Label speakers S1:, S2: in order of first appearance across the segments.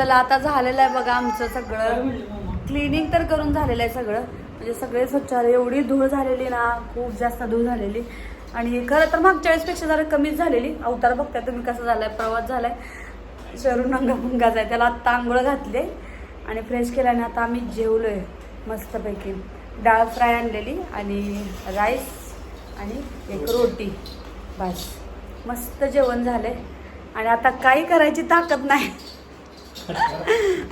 S1: चला आता झालेलं आहे बघा आमचं सगळं. क्लिनिंग तर करून झालेलं आहे सगळं. म्हणजे सगळे स्वच्छ झाले. एवढी धूळ झालेली ना खूप जास्त धूळ झालेली. आणि खरं तर मागच्या वेळेसपेक्षा जरा कमीच झालेली. अवतार बघताय तुम्ही कसं झालाय प्रवास झालाय. शरून नंगाभंगाचा आहे त्याला आत्ता आंघोळ घातले आणि फ्रेश केल्याने आता आम्ही जेवलोय मस्तपैकी. डाळ फ्राय आणलेली आणि राईस आणि एक रोटी. बस. मस्त जेवण झालंय. आणि आता काही करायची ताकद नाही.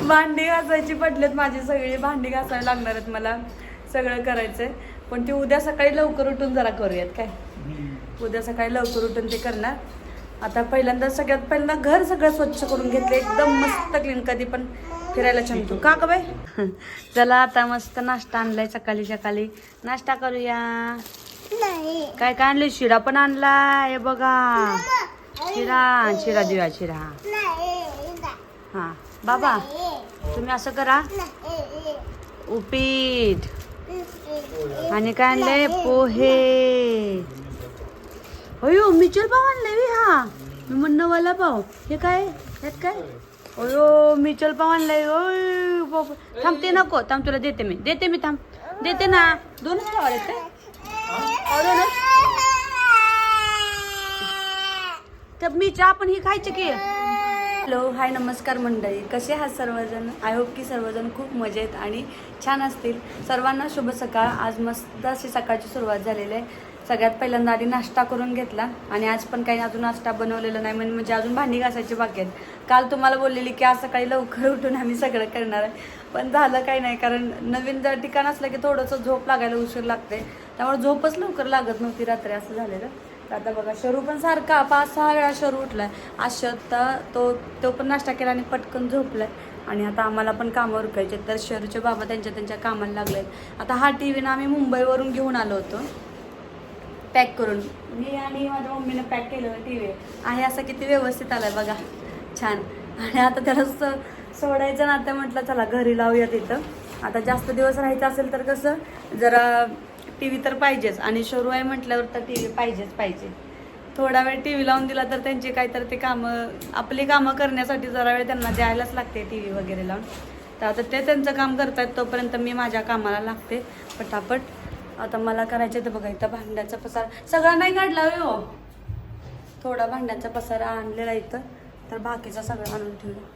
S1: भांडी घासायची पडलेत माझी सगळी. भांडी घासायला लागणार आहेत मला. सगळं करायचंय. पण ती उद्या सकाळी लवकर उठून जरा करूयात काय? उद्या सकाळी लवकर उठून ते करणार. आता पहिल्यांदा सगळ्यात पहिल्यांदा घर सगळं स्वच्छ करून घेतलं. एकदम मस्त क्लीन कधी पण फिरायला छान तू का ग बाई? चला आता मस्त नाश्ता आणलाय सकाळी सकाळी. नाश्ता करूया.
S2: नाही.
S1: काय काय आणलं शिरा पण आणलाय. हे बघा. शिरा शिरा देऊया शिरा.
S2: नाही.
S1: हा. बाबा तुम्ही असं करा. उपीट. आणि काय आणलंय? पोहे. अयो मिचल पाव आणलाय हा. मी म्हणणं वाला पाव हे काय? यात काय? अयो मिचल पाव आणलाय. ओय थांब ते नको. थांब तुला देते मी. देते मी थांब. देते ना. दोनच पाव आहेत काय? दोनच तर मी चहा पण ही खायची की? हॅलो हाय नमस्कार मंडळी. कसे आहात सर्वजण? आय होप की सर्वजण खूप मजेत आणि छान असतील. सर्वांना शुभ सकाळ. आज मस्त अशी सकाळची सुरुवात झालेली आहे. सगळ्यात पहिल्यांदा आधी नाश्ता करून घेतला आणि आज पण काही अजून नाश्ता बनवलेला नाही. म्हणजे म्हणजे अजून भांडी घासायची बाकी आहेत. काल तुम्हाला बोललेली की आज सकाळी लवकर उठून आम्ही सगळं करणार आहे. पण झालं काही नाही. कारण नवीन जर ठिकाण असलं की थोडंसं झोप लागायला उशीर लागते. त्यामुळे झोपच लवकर लागत नव्हती रात्री. असं झालेलं. तर आता बघा शरू पण सारखा पाच सहा वेळा शरू उठलाय. आज शता तो तो पण नाश्ता केला आणि पटकन झोपलाय. आणि आता आम्हाला पण कामावर उरकायचे तर शरूचे बाबा त्यांच्या त्यांच्या कामाला लागले आता हा टी व्ही ना आम्ही मुंबईवरून घेऊन आलो होतो. पॅक करून. मी आणि माझ्या मम्मीने पॅक केलं टी व्ही. आहे असं किती व्यवस्थित आलाय बघा. छान. आणि आता त्याला सोडायचं ना आता म्हटलं चला घरी लावूया तिथं. आता जास्त दिवस राहायचं असेल तर कसं जरा टी व्ही तर पाहिजेच. आणि शोरू आहे म्हटल्यावर तर टी व्ही पाहिजेच पाहिजे. थोडा वेळ टी व्ही लावून दिला तर त्यांची काहीतरी ते कामं आपली कामं करण्यासाठी जरा वेळ त्यांना द्यायलाच लागते टी व्ही वगैरे लावून. तर आता ते त्यांचं काम करतात तोपर्यंत मी माझ्या कामाला लागते. पटापट. आता मला करायचं तर बघा इथं भांड्याचा पसारा. सगळा नाही काढला हो. थोडा भांड्याचा पसारा आणलेला इथं. तर बाकीचा सगळं आणून ठेवला.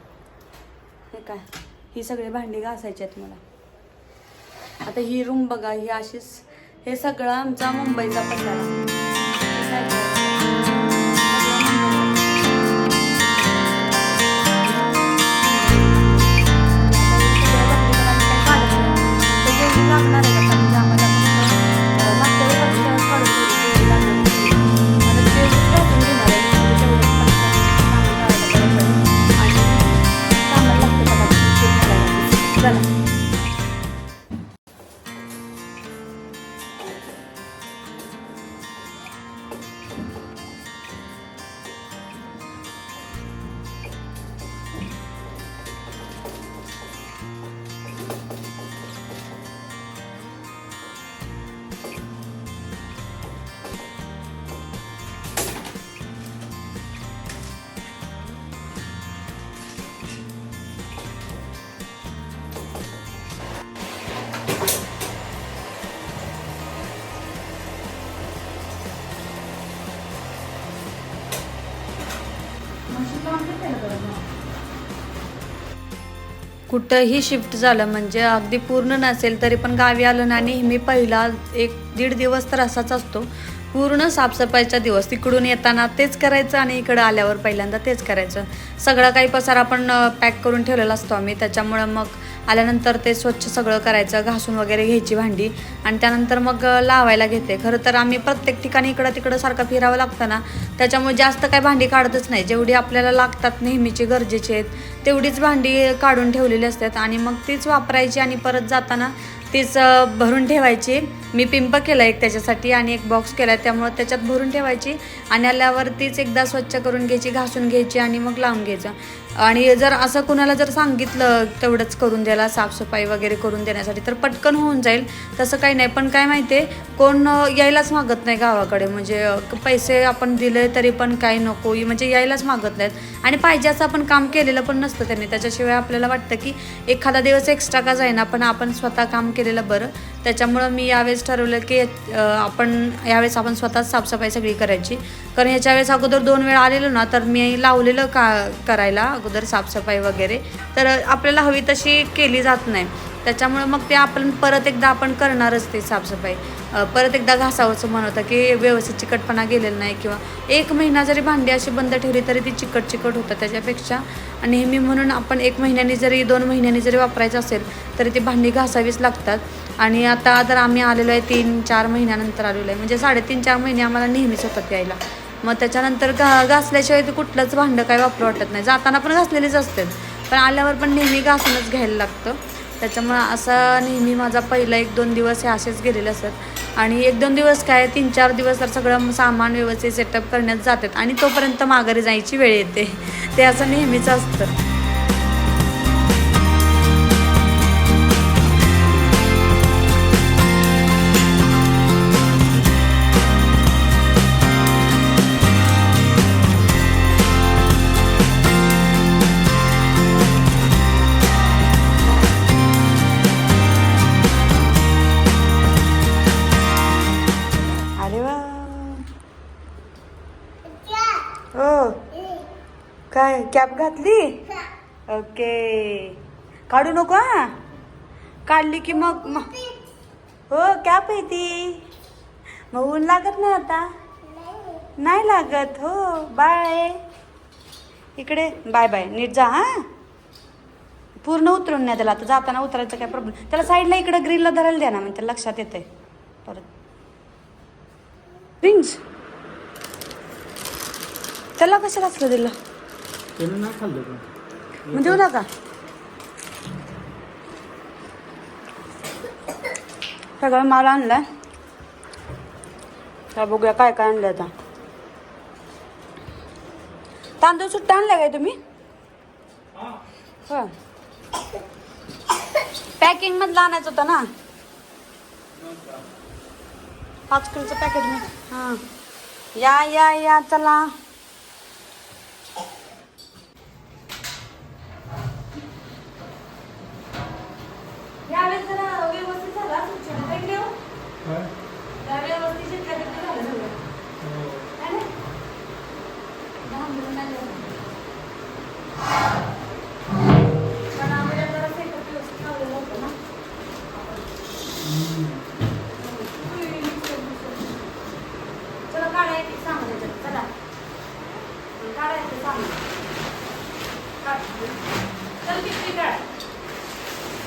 S1: हे काय? ही सगळी भांडी घासायची आहेत मला. आता ही रूम बघा ही अशीच हे सगळं आमचा मुंबईचा पसारा. कुठंही शिफ्ट झालं म्हणजे अगदी पूर्ण नसेल तरी पण गावी आलं ना आणि मी पहिला एक दीड दिवस तर असाच असतो. पूर्ण साफसफाईचा दिवस. तिकडून येताना तेच करायचं आणि इकडं आल्यावर पहिल्यांदा तेच करायचं. सगळं काही पसार आपण पॅक करून ठेवलेला असतो आम्ही. त्याच्यामुळं मग आल्यानंतर ते स्वच्छ सगळं करायचं घासून वगैरे घ्यायची भांडी आणि त्यानंतर मग लावायला घेते. खरं तर आम्ही प्रत्येक ठिकाणी इकडं तिकडं सारखं फिरावं लागतं ना त्याच्यामुळे जास्त काही भांडी काढतच नाही. जेवढी आपल्याला लागतात नेहमीची गरजेची आहेत तेवढीच भांडी काढून ठेवलेली असतात आणि मग तीच वापरायची आणि परत जाताना तीच भरून ठेवायची. मी पिंप केला एक त्याच्यासाठी आणि एक बॉक्स केला. त्यामुळं त्याच्यात भरून ठेवायची आणि आल्यावर तीच एकदा स्वच्छ करून घ्यायची घासून घ्यायची आणि मग लावून घ्यायचं. आणि जर असं कुणाला जर सांगितलं तेवढंच करून द्यायला साफसफाई वगैरे करून देण्यासाठी तर पटकन होऊन जाईल. तसं काही नाही. पण काय माहिती आहे कोण यायलाच मागत नाही गावाकडे. म्हणजे पैसे आपण दिले तरी पण काही नको. म्हणजे यायलाच मागत नाहीत. आणि पाहिजे असं आपण काम केलेलं पण नसतं त्यांनी. त्याच्याशिवाय आपल्याला वाटतं की एखादा दिवस एक्स्ट्रा का जाईना पण आपण स्वतः काम केलेलं बरं. त्याच्यामुळं मी यावेळेस ठरवलं की आपण यावेळेस आपण स्वतःच साफसफाई सगळी करायची. कारण ह्याच्या वेळेस अगोदर दोन वेळा आलेलो ना तर मी लावलेलं का करायला अगोदर साफसफाई वगैरे. तर आपल्याला हवी तशी केली जात नाही. त्याच्यामुळं मग ते आपण परत एकदा आपण करणारच ते साफसफाई. परत एकदा घासावंचं म्हणतं की व्यवस्थित चिकटपणा गेलेला नाही किंवा एक महिना जरी भांडी अशी बंद ठेवली तरी ती चिकट चिकट होतं त्याच्यापेक्षा. नेहमी म्हणून आपण एक महिन्यानी जरी दोन महिन्यांनी जरी वापरायचं असेल तरी ती भांडी घासावीच लागतात. आणि आता तर आम्ही आलेलो आहे तीन चार महिन्यानंतर आलेलो आहे. म्हणजे साडेतीन चार महिने आम्हाला नेहमीच होतात यायला. मग त्याच्यानंतर घा घासल्याशिवाय ते कुठलंच भांडं काय वापरू वाटत नाही. जाताना पण घासलेलीच असतात. पण आल्यावर पण नेहमी घासूनच घ्यायला लागतं. त्याच्यामुळं असा नेहमी माझा पहिला एक दोन दिवस हे असेच गेलेले असतात. आणि एक दोन दिवस काय तीन चार दिवस तर सगळं सामान व्यवस्थित सेटअप करण्यात जातात. आणि तोपर्यंत माघारी जायची वेळ येते. ते असं नेहमीच असतं. हो. काय कॅप घातली? ओके. काढू नको हा? काढली की मग मग- हो कॅप आहे ती. मग ऊन लागत नाही आता? नाही लागत हो. बाय. इकडे बाय बाय. नीट जा हा? पूर्ण उतरून नाही त्याला. आता जाताना उतरायचं काय प्रॉब्लेम त्याला साईडला इकडे ग्रिलला धरायला द्या ना म्हणजे त्याला लक्षात येतंय. परत. रिंग्स. त्याला कशाला असलं दिलं?
S3: त्यानं नाही खाल्लं पण.
S1: मग देऊ नका. सगळं माल आणलाय. तर बघूया काय काय आणलं आता. तांदूळ सुट्टा आणलाय काय तुम्ही? हो. पॅकिंग मधलं आणायचं होतं ना? पाच किलोचं पॅकेट हां. या या या चला यावेळेस जरा व्यवस्थित झाला शिक्षण काय की हो?
S3: काय?
S1: जरा व्यवस्थित शिकल्यापेक्षा झालं सगळं.
S3: हो.
S1: है ना? लहान मुलांना जाऊ. पण आम्हाला जरा setup व्यवस्थित लावलेलं होतं ना.
S3: हम्म.
S1: चला काढा एक एक सामान याच्यात. चला. काढा एक एक सामान. काढ. चल पिशवी काढ.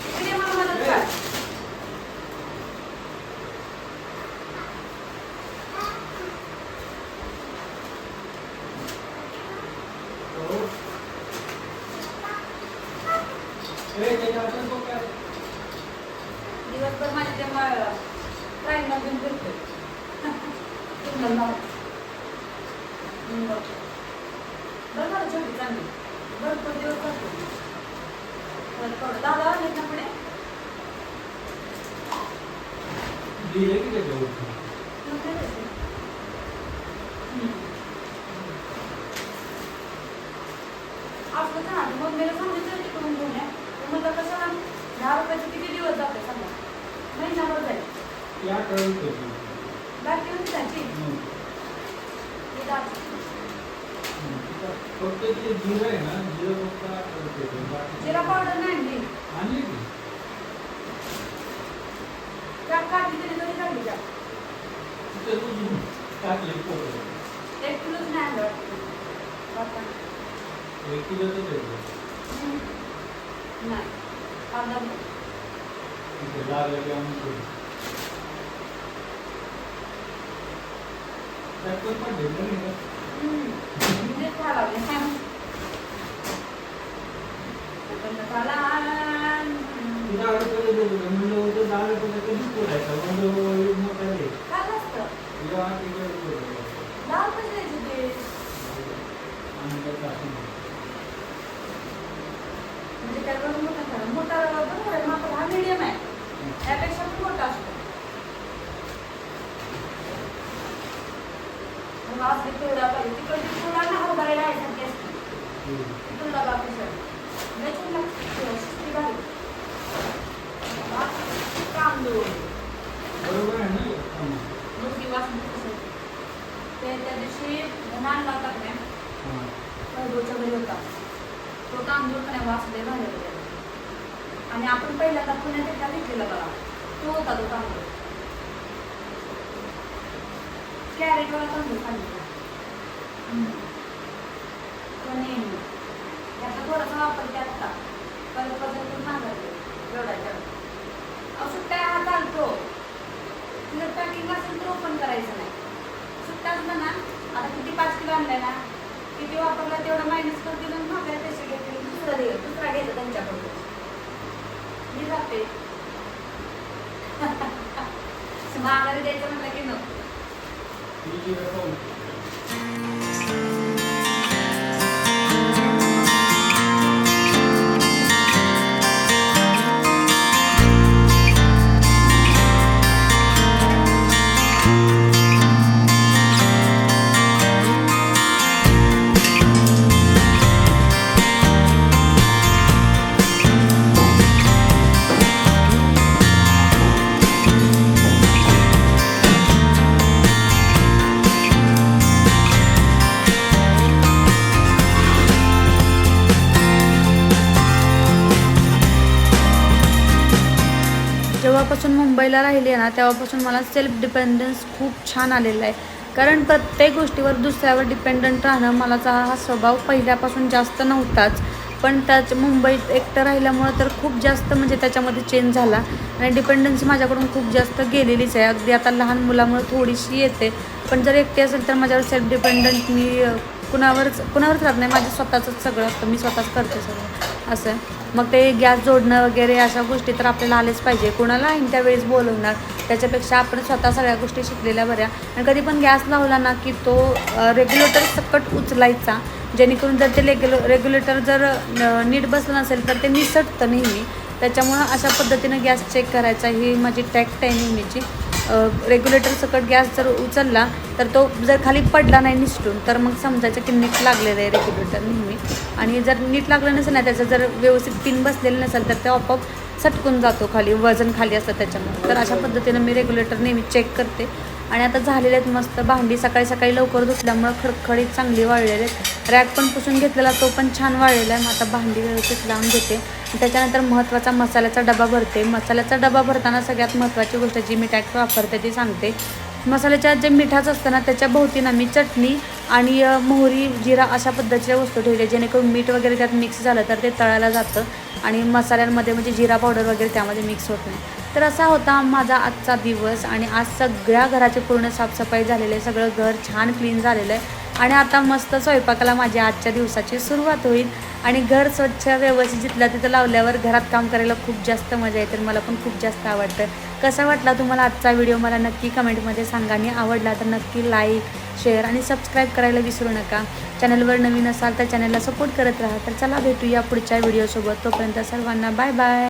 S1: इकडे ये मला मदत कर.
S3: हो. ए, त्याच्या हातात बघ काय?
S1: दिवसभर माझ्या तेव्हा ट्राईन मधून फिरते बरं छोटी चांगली. भरपूर दिवस करतो थोडं दहा वाजलेत ना पुढे?
S3: दिलं की
S1: मग मला सांगितलं तिकडून घेऊन या म्हणलं कशाला दहा रुपयाचे किती दिवस जाते सांगा महिनाभर जाईल
S3: आठवड्यात होती.
S1: बाकी होती त्याची. ही.
S3: फक्त ते जिरं आहे ना जिरं फक्त. बाकी-
S1: जिरा पावडर नाही आणली
S3: आणली की?
S1: त्या काढली तरी तरी काढली त्या
S3: तिथं तू टाकले पोरं.
S1: एक किलोच नाही आणलं वाटतं. बापा.
S3: एक.
S1: हम्म. नाही अर्धा किलो.
S3: तिथे लागलं की आणून ठेवलं. त्यात पण पण भेटलं नाही का?
S1: हम्म. म्हणजे खा लागले. पण झाला.
S3: तू दहा रुपयाला देत होता. म्हणलं होतं दहा रुपयाला कधीच बोलायचा. म्हणलं हो, एक मोठा दे.
S1: काय नसतं?
S3: तुला आठ रुपये बोलायचा.
S1: दहा रुपये द्यायचे ते.
S3: आणि त्यात टाकून दे.
S1: त्याच्यावर मोठा करा मोठा बरोबर आहे मात्र हा मिडियम आहे त्यापेक्षा पण मोठा असतो मग असं तेवढा पाहिजे तिकडची मुलांना हरभरा डाळीसारखी असते तिथून डबा पिसळ लय छान लागते शिस्ती भारी तांदूळ
S3: बरोबर आहे ना हा.
S1: मुलगी वासंती कसं ते त्या दिवशी नान लावतात काय
S3: हा.
S1: वैभवच्या घरी होता तो तांदूळ पण आहे, वास लय भारी होता आणि आपण पहिल्यांदा पुण्यात एकदा घेतलेला बघा. तो होता तो तांदूळ कॅरेटवाला तांदूळ सांगितला. तो नेहमी. त्याचा थोडासा वापर केला आता परत पद्धतीने सांगायचं एवढा तेवढा अहो सुट्टा हा चालतो? जर पॅकिंग असेल तर ओपन करायचं नाही. सुट्टा असलं ना आता किती पाच किलो आणलाय ना किती वापरला तेवढं मायनस करतील आणि आपल्याला पैसे घेतील. दुसरा दे दुसरा घ्यायचा त्यांच्याकडून. जाते माघारी द्यायचं म्हटलं की नको जेव्हापासून राहिली आहे ना तेव्हापासून मला सेल्फ डिपेंडन्स खूप छान आलेला आहे. कारण प्रत्येक गोष्टीवर दुसऱ्यावर डिपेंडंट राहणं मला हा स्वभाव पहिल्यापासून जास्त नव्हताच. पण त्याच मुंबईत एकटं राहिल्यामुळं तर खूप जास्त म्हणजे त्याच्यामध्ये चेंज झाला. आणि डिपेंडन्सी माझ्याकडून खूप जास्त गेलेलीच आहे. अगदी आता लहान मुलामुळं थोडीशी येते. पण जर एकटी असेल तर माझ्यावर सेल्फ डिपेंडंट मी कुणावरच कुणावरच राहत नाही. माझं स्वतःचंच सगळं असतं. मी स्वतःच करते सगळं. असं आहे. मग ते गॅस जोडणं वगैरे अशा गोष्टी तर आपल्याला आलेच पाहिजे. कोणाला ऐन त्यावेळेस बोलवणार त्याच्यापेक्षा आपण स्वतः सगळ्या गोष्टी शिकलेल्या बऱ्या. आणि कधी पण गॅस लावला ना की तो रेग्युलेटर सकट उचलायचा जेणेकरून जर ते रेग्युल रेग्युलेटर जर नीट बसलं नसेल तर ते निसटतं नेहमी. त्याच्यामुळं अशा पद्धतीनं गॅस चेक करायचा ही माझी टॅक्ट आहे नेहमीची. रेग्युलेटर सकट गॅस जर उचलला तर तो जर खाली पडला नाही निसटून तर मग समजायचं की नीट लागलेलं आहे रेग्युलेटर नेहमी. आणि जर नीट लागलं नसेल ना त्याचं जर व्यवस्थित पिन बसलेलं नसेल तर ते आपोआप सटकून जातो खाली वजन खाली असतं त्याच्यामुळे. तर अशा पद्धतीनं मी रेग्युलेटर नेहमी चेक करते. आणि आता झालेले आहेत मस्त भांडी सकाळी सकाळी लवकर धुतल्यामुळं खडखडीत चांगली वाळलेले आहेत. रॅक पण पुसून घेतलेला तो पण छान वाळलेला आहे. मग आता भांडी व्यवस्थित लावून घेते. त्याच्यानंतर महत्त्वाचा मसाल्याचा डबा भरते. मसाल्याचा डबा भरताना सगळ्यात महत्त्वाची गोष्ट जी मी टॅक्ट वापरते ती सांगते. मसाल्याच्या जे मिठाचं असतं ना त्याच्याभोवती ना मी चटणी आणि मोहरी जिरा अशा पद्धतीच्या वस्तू ठेवल्या जेणेकरून मीठ वगैरे त्यात मिक्स झालं तर ते तळायला जातं आणि मसाल्यांमध्ये म्हणजे जिरा पावडर वगैरे त्यामध्ये मिक्स होत नाही. तर असा होता माझा आजचा दिवस आणि आज सगळ्या घराची पूर्ण साफसफाई झालेली आहे. सगळं घर छान क्लीन झालेलं आहे. आणि आता मस्त स्वयंपाकाला माझ्या आजच्या दिवसाची सुरुवात होईल. आणि घर स्वच्छ व्यवस्थित जिथल्या तिथं लावल्यावर घरात काम करायला खूप जास्त मजा येते मला पण खूप जास्त आवडतं. कसा वाटला तुम्हाला आजचा व्हिडिओ? मला नक्की कमेंटमध्ये सांगा. आणि आवडला तर नक्की लाईक शेअर आणि सबस्क्राईब करायला विसरू नका. चॅनलवर नवीन असाल तर चॅनलला सपोर्ट करत राहा. तर चला भेटूया पुढच्या व्हिडिओसोबत. तोपर्यंत सर्वांना बाय बाय.